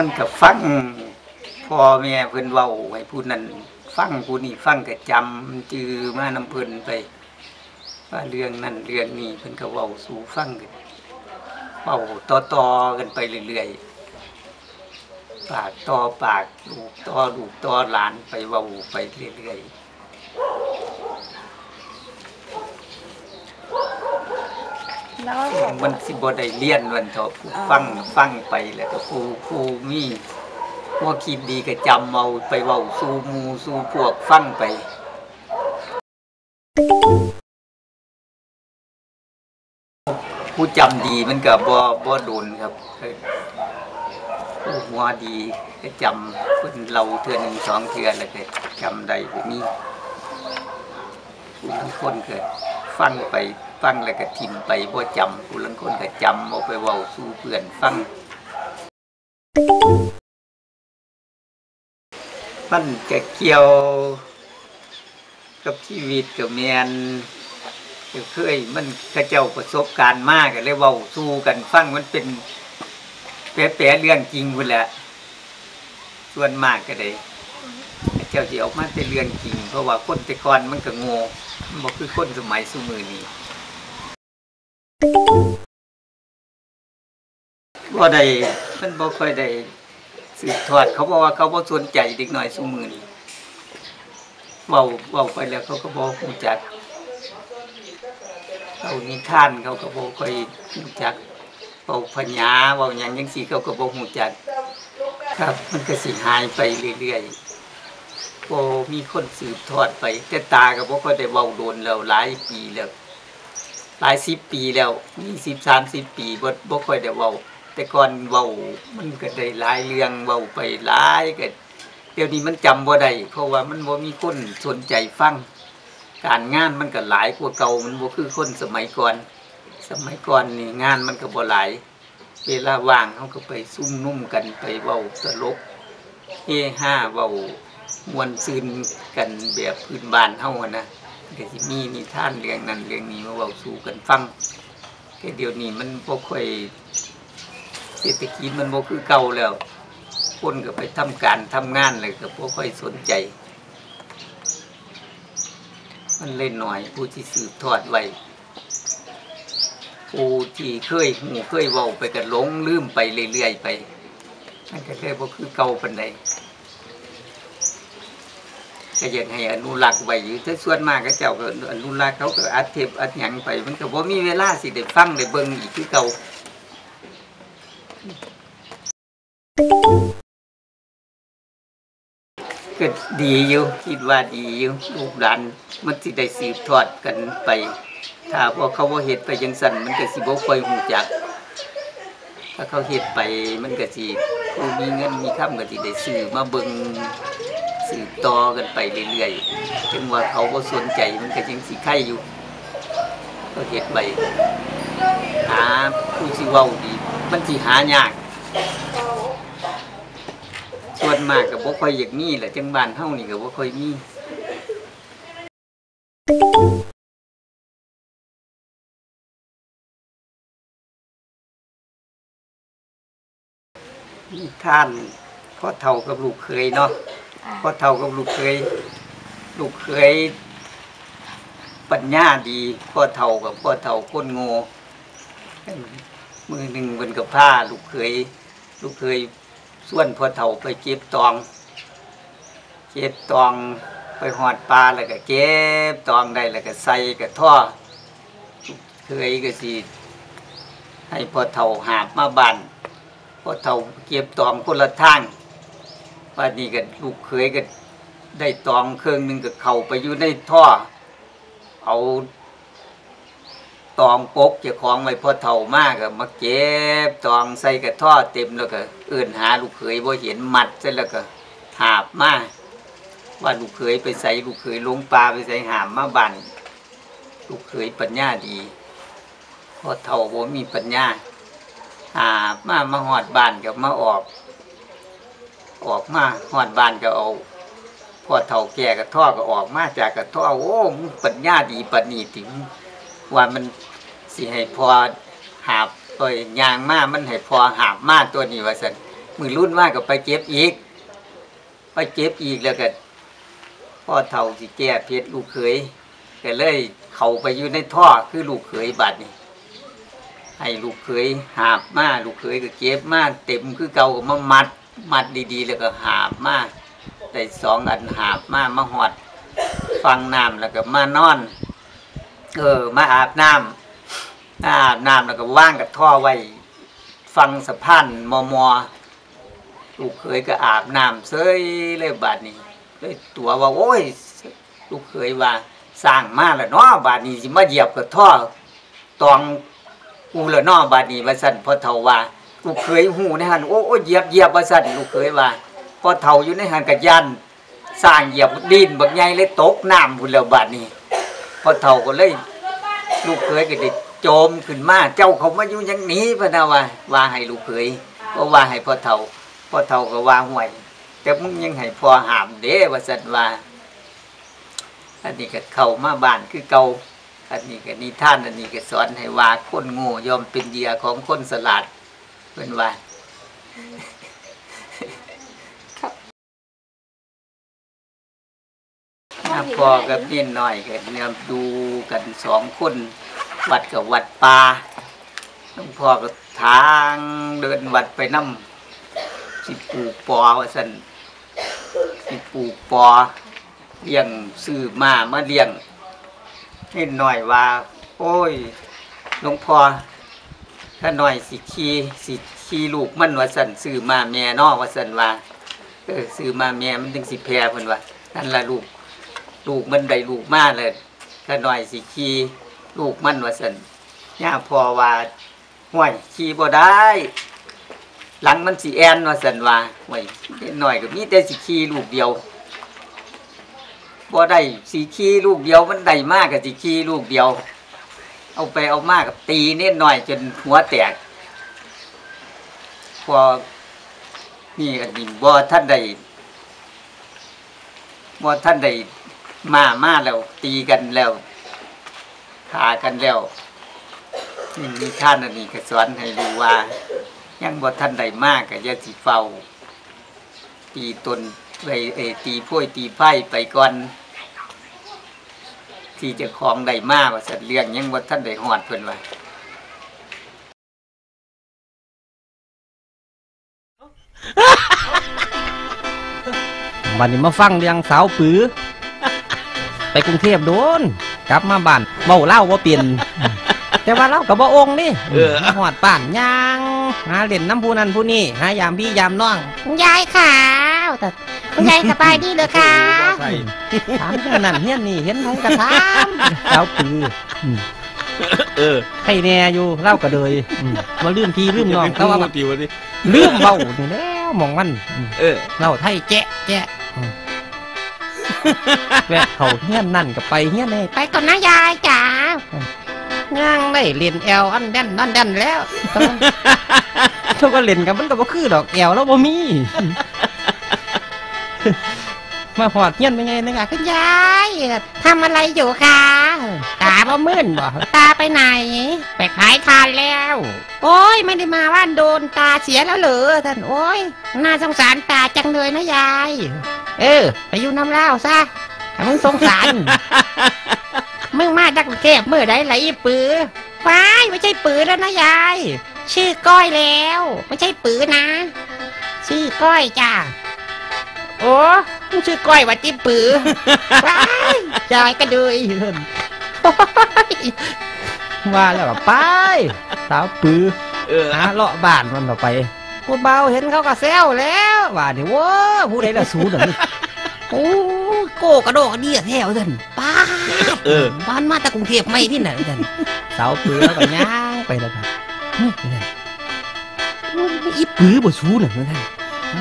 มันก็ฟังพ่อแม่เพิ่นเว้าให้ผู้นั้นฟังผู้นี้ฟังก็จำจือมานำเพิ่นไป ว่าเรื่องนั้นเรื่องนี้เพิ่นก็เว้าสู่ฟังกันเว้าต่อๆกันไปเรื่อยๆปากต่อปากลูกต่อลูกต่อหลานไปเว้าไปเรื่อยๆ แล้วมันสิบ่ได้เรียนวันเถอะผู้ฟังฟังไปแล้วก็ผู้ผู้มีว่าคิดดีก็จำเอาไปเว้าสู่หมู่สู่พวกฟังไป ผู้จำดีมันก็บ่บ่โดนครับผู้หัวดีก็จำเพิ่นเราเทื่อหนึ่งสองเทื่อแล้วก็จำได้แบบนี้ผู้ลางคนก็ ฟังไปฟังแล้วก็ทิมไปบ่จำผู้ลางคนก็จำเอาไปเว้าสู่เพื่อนฟัง มันจะเกี่ยวกับชีวิตกับแมนก็เคยมันกระเจ้าประสบการณ์มากก็เลยเว้าสู้กันฟังมันเป็นแปรๆเรื่องจริงพุ่นแหละส่วนมากก็ได้เจ้าที่ออกมาเป็นเรื่องจริง เพราะว่าคนแต่ก่อนมันก็โง่ มันบ่คือคนสมัยสมือนี้บ่ได้มันบ่ค่อยได้สืบทอด เขาบอกว่าเขาบ่สนใจเด็กน้อยสมือนี้เว้าเว้าไปแล้วเขาก็บ่ฮู้จักเขานิทานเขาก็บ่ค่อยฮู้จักเว้าพญาเว้าหยังจังซี่เขาก็บ่ฮู้จัก ครับ มันก็สิหายไปเรื่อยๆ บ่มีคนสืบทอดไป แต่ตาก็บ่ค่อยได้เว้าโดนแล้วหลายปีแล้วหลายสิบปีแล้ว20 30ปีบ่บ่ค่อยได้เว้า แต่ก่อนเว้ามันก็ได้หลายเรื่องเว้าไปหลายก็เดี๋ยวนี้มันจำบ่ได้เพราะว่ามันบ่มีคนสนใจฟัง การงานมันก็หลายกว่าเก่ามันบ่คือคนสมัยก่อน สมัยก่อนนี่งานมันก็บ่หลาย เวลาว่างเฮาก็ไปซุ่มนุ่มกันไปเว้าตลกเฮฮาเว้า มวนซืนกันแบบพื้นบ้านเฮาอะนะก็สิมีนิท่านเรื่องนั้นเรื่องนี้มาเว้าสู่กันฟังแต่เดี๋ยวนี้มันบ่ค่อยเศรษฐกิจมันบ่คือเก่าแล้ว คนก็ไปทำการทำงานเลยก็บ่ค่อยสนใจ มันเล่นหน่อยผู้ที่สืบทอดไว้ผู้ที่เคยหูเคยเว้าไปก็หลงลืมไปเรื่อยๆไปมันก็เลยบ่คือเก่าปานใด ก็อยากให้อนุรักษ์ไว้อยู่แต่ส่วนมากก็เจ้าก็อนุรักษ์เขาก็อัดเทปอัดหยังไป มันก็บ่มีเวลาสิได้ฟังได้เบิ่งอีกคือเก่าก็ดีอยู่คิดว่าดีอยู่ลูกหลานมันสิได้สืบทอดกันไป ถ้าพวกเขาบ่เฮ็ดไปจังซั่นมันก็สิบ่ค่อยฮู้จัก ถ้าเขาเฮ็ดไปมันก็สิผู้มีเงินมีคำก็สิได้ซื้อมาเบิ่ง สืบต่อกันไปเรื่อยๆถึงว่าเขาบ่สนใจมันก็ยังสิไข่อยู่เขาเฮ็ดไปหาผู้สิว้าดี มันสิหายากส่วนมากก็บ่ค่อยอยากมีแหละจังบ้านเฮานี่ก็บ่ค่อยมีนิทานพ่อเฒ่ากับลูกเคยเนาะ พ่อเฒ่ากับลูกเคย ลูกเคย ปัญญาดีพ่อเฒ่ากับพ่อเฒ่าคนโง่มือหนึ่งเพิ่นกับผ้า ลูกเคย ลูกเคยส่วนพ่อเฒ่าไปเก็บตองเก็บตองไปหอดปลาแล้วก็เก็บตองได้แล้วก็ใส่กับท่อเคยก็สิให้พ่อเท่าหาบมาบันพ่อเท่าเก็บตองคนละทาง ว่านี่ก็ลูกเคยก็ได้ตองเครื่องหนึ่งก็เข้าไปอยู่ในท่อ เอาตองปกเจ้าของไว้พอเท่ามากก็มาเก็บตองใส่กับท่อเต็มแล้วก็เอื่นหาลูกเขยบ่เห็นมัดเสร็จแล้วก็หาบมาว่าลูกเขยไปใส่ลูกเขยลงปลาไปใส่หามมาบันลูกเขยปัญญาดีพอเท่าบ่มีปัญญาหาบมามาหอดบ้านกับมาออก ออกมาหอดบานก็เอาพอเท่าแก่กับท่อก็ออกมาจากกับท่อโอ้มึงปัญญาดีปานนีถึงว่ามันสิให้พอหาบเอ้ยยางมามันให้พอหาบมาตัวนี้ว่าสันมือรุ่นมากก็ไปเก็บอีก ไปเก็บอีกแล้วก็พ่อเท่าสิแก้เพชรลูกเขยก็เลยเข้าไปอยู่ในท่อคือลูกเขยบัดนี่ให้ลูกเขยหาบมาลูกเขยก็เก็บมาเต็มคือเก่าก็มามัด มัดดีๆ แล้วก็หาบมาได้สองอันหาบมามาหอด ฟังน้ำแล้วก็มานอน เออ มาอาบน้ำอาบน้ำแล้วก็ว่างกับท่อไว้ ฟังสะพานมอมอลูกเขยก็อาบน้ำเซยเลยบาดนี้เลยตัวว่าโอ้ย ลูกเคยว่าสร้างมาแล้วเนาะบาดนี้สิมาเหยียบกับท่อตองกูแล้วเนาะบาดนี้ว่าสั่นพอเฒ่าว่า ลูกเคยหูในหันโอ้โอ้เหยียบเหยียบว่าสั่นลูกเคยว่าพอเฒ่าอยู่ในหันกับยันสร้างเหยียบดินบักใหญ่เลยตกน้ำพุ่นแล้วบาดนี้พอเฒ่าก็เลย ลูกเคยก็ได้โจมขึ้นมาเจ้าเขามาอยู่อย่างนี้พะนะว่าว่าให้ลูกเคยก็ว่าให้พ่อเฒ่าพ่อเฒ่าก็ว่าห่วยแต่มึงยังให้พอหามเด้ว่าสันว่าอันนี้ก็เข้ามาบ้านคือเก่าอันนี้ก็นิท่านอันนี้ก็สอนให้ว่าคนโง่ยอมเป็นเหยื่อของคนสลัด เป็นว่าถ้าพอกับนี่หน่อยก็เนี่ยดูกันสองคนวัดกับวัดป่าหลวงพ่อก็ทางเดินวัดไปน้ำสิปลูกปอว่าสันสิปลูกปอเลี้ยงซื้อมามาเลี้ยงนิดหน่อยว่า โอ้ยหลวงพ่อ ถ้าหน่อยสิขี่สิขี่ลูกมันว่าสันซื้อมาแม่นอว่าสันว่าเออซื้อมาแม่มันถึงสิแพร่เพิ่นว่านั่นละลูก ลูกมันได้ลูกมาเลยถ้าหน่อยสิขี่ลูกมันว่าสันย่าพอว่าห่วยขี่บ่ได้ หลังมันสิแอนว่าสันว่าห่วยหน่อยก็มีแต่สิขี่ลูกเดียวบ่ได้สิขี่ลูกเดียวมันได้มากกับสิขี่ลูกเดียว เอาไปเอามากกับตีเน็ดหน่อยจนหัวแตก พอนี่อันนี้บ่ท่านใดบ่ท่านใดมามาแล้ว ตีกันแล้วขากันแล้วนี่มีท่านอันนี้ก็สอนให้รู้ว่า ยังบ่ท่านใดมากก็อย่าสิเฝ้าตีตนไปเอตีพ้วยตีไพ่ไปก่อน ที่เจะของใดมากว่าสัตว์เลี้ยงยังบ่ท่านใดหอดเพิ่นว่าบัดนี้มาฟังเรื่องสาวปือ ไปกรุงเทพโดน กลับมาบ้านเมาเหล้าว่าเปลี่ยนแต่ว่าเรากับบ่องค์นี่เออมาหอดป่านยางหาเล่นน้ำผู้นั้นผู้นี้หายามพี่ยามน้องคุณยายขาวแต่ คุณยายสบายดีเลยค่ะใช่ถามเรื่องนั้นเฮียนนี่เห็นไผกระทามสาวปืออืมเออใครแน่อยู่เล่าก็เลยอืมมาลืมพี่ลืมน้องแต่ว่าตีวันนี้ลืมเบานี่แล้วหมองมันอืมเออเล่าไทยแจ๊ะแจ๊ะอืมแวะเขาเฮียนนั่นก็ไปเฮียนนี่ไปก่อนนะยายจ๋าย่างได้เรียนแอลอันแดนอันแดนแล้วเขาก็เล่นกันมันก็บ่คือดอกแอลแล้วบ่มี มาหอดเงี้ยนไปไงนึงอะคุณยายทำอะไรอยู่คะตาบ่มื่นบ่ตาไปไหน ไปขายทานแล้ว โอ้ยไม่ได้มาบ้านโดนตาเสียแล้วเหรอท่านโอ้ยน่าสงสารตาจังเลยนะยาย เออ ไปอยู่น้ำเล่าซะถ้ามึงสงสารมึงมาจากกรุงเทพเมื่อใดไหละอีปือว้ายไม่ใช่ปือแล้วนะยาย ชื่อก้อยแล้ว ไม่ใช่ปือนะ ชื่อก้อยจ้า โอ้มึงชื่อก้อยว่าจิ้ปือว้ายยายก็ดูอีเพิ่นโอ้ยว่าแล้วก็ไปสาวปือเออหาเลาะบ้านมันต่อไปผู้เบาเห็นเขาก็แซวแล้วว่านี่ว้าผู้ใดละสูนนี่โอ้โกกระโดกกระเดียแถวท่านป้าเออบ้านมาจากกรุงเทพไม่ที่ไหนท่านสาวปือแล้วก็ย่างไปแล้วครับเฮ้ยนั่นอีปือบ่สูนน่ะท่าน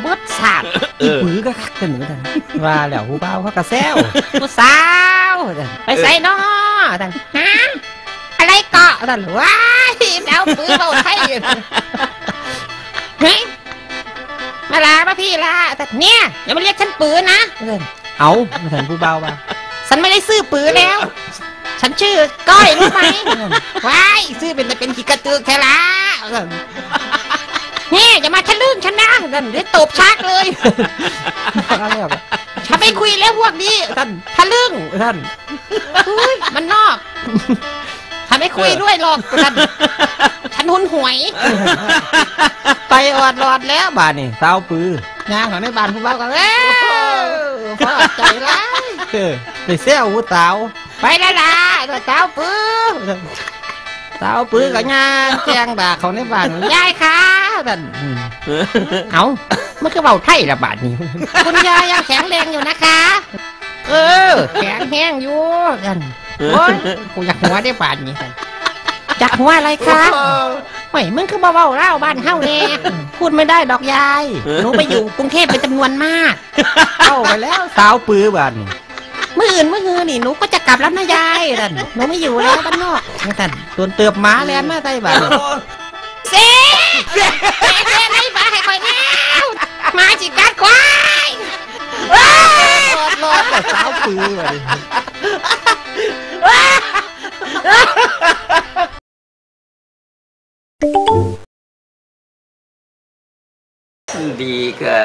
เบิดสาดเออีอปือก็คักกันเหมือนกันว่าแล้วผู้เบาเขาก็แซวผู้สาวไปใส่น้อท่านฮะอะไรเกาะท่านว้ายแล้วปือเบาไทยอยู่ท่านเฮ้ยมาลาป่ะพี่ลาแต่เนี่ยอย่ามาเรียกฉันปือนะเอิ้นเอาท่านผู้เบาว่าฉันไม่ได้ซื้อปือแล้ว ฉันชื่อก้อยรู้ไหมว้ายซื้อเป็นแต่เป็นขีกระตือแค่ละ นี่อย่ามาทะลึ่งฉันนะเดี๋ยวตบชักเลยว่าแล้วก็ฉันไม่คุยแล้วพวกนี้ท่านทะลึ่งท่านอุ้ยมันนอก ฉันไม่คุยด้วยหรอกท่านฉันหุนหวย ไปออดรอดแล้วบ้านนี่สาวปืองานของในบ้านผู้บ่าวก็เอ้ยพอใจร้ายเออไปแซวผู้สาวไปแล้วล่ะตัวเจ้าปื้อสาวปือกับงานแจ้งด่าเขาในบ้านยายค่ะ ท่านอืมเอามันก็เบาไทยละบาทนี้ คุณยายยังแข็งแรงอยู่นะคะ เออ แข็งแห้งอยู่ท่านโอ้ยกูอยากหัวได้บาทนี้ท่านอยากหัวอะไรคะเฮ้ยมึงคือเบาๆเล่าบ้านเฮาแน่พูดไม่ได้ดอกยายหนูไปอยู่กรุงเทพเป็นจำนวนมากเข้าไปแล้วสาวปือบ้านนี่เมื่ออื่นเมื่อคืนนี่หนูก็จะกลับแล้วนะยายท่านหนูไม่อยู่แล้วบ้านนอกท่านส่วนเติบหมาแลนมาใต้บ้านนี่ เซ่เซ่เซ่ไรบ้าให้คอยแล้วมาจิกัดควายรอดรอดแต่สาวปือบ้านนี่ดีก็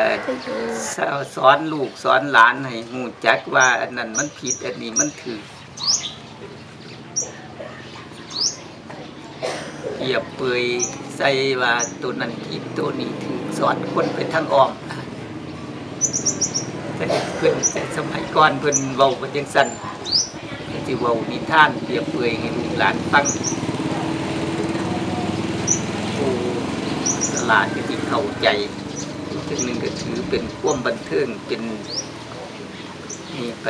สอนลูกสอนหลานให้หูจักว่าอันนั้นมันผิดอันนี้มันถือ เปรียบเปยใส่ว่าตัวนั้นผิดตัวนี้ถือสอนคนไปทางอ้อมแต่เพื่อนแต่สมัยก่อนเพิ่นเว้ากันจังซั่นที่เว้านิทานเปรียบเปยให้ลูกหลานฟังโอ้สลาดที่เข้าใจจึงหนึ่งก็ถือเป็นความบันเทิงเป็นนี่ไป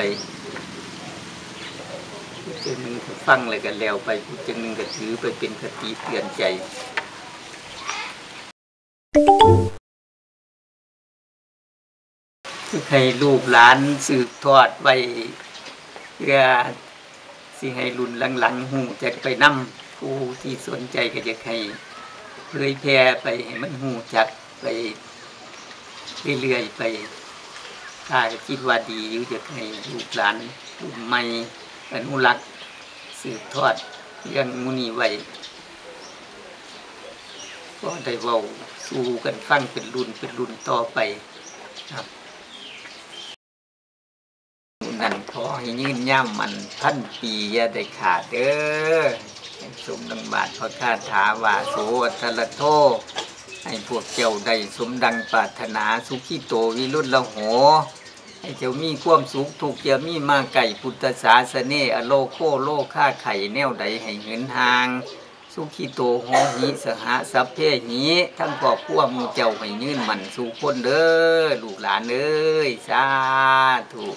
ผู้จึงหนึ่งฟังอะไรกันแล้วไปผู้จึงหนึ่งก็ถือไปเป็นคติเตือนใจให้ลูกหลานสืบทอดไว้เพื่อสิให้รุ่นหลังๆหูจะไปนำผู้ที่สนใจก็จะให้เผยแพร่ไปให้มันหูจักไปเรื่อยๆไปถ้าคิดว่าดีอยู่จะให้ลูกหลานรุ่นใหม่ อนุรักษ์สืบทอดเรื่องหมูนีไว้ก็ได้เว้าสู่กันฟังเป็นรุ่นเป็นรุ่นต่อไปครับนั่นขอให้ยืนย่ำมันพันปีอย่าได้ขาดเด้อสมดังบาทพระคาถาว่าโสทละโท ให้พวกเจ้าได้สมดังปรารถนาสุขีโตวิรุณละโห ให้เจ้ามีความสุขถูกอย่ามีมาไก่พุทธศาสเนอโลโคโลค่าไข่แนวใดให้เหินห่าง สุขีโตโหหิสหสัพเพหิทั้งครอบครัวหมูเจ้าให้ยืนมันสู่คนเด้อลูกหลานเอ้ยสาธุ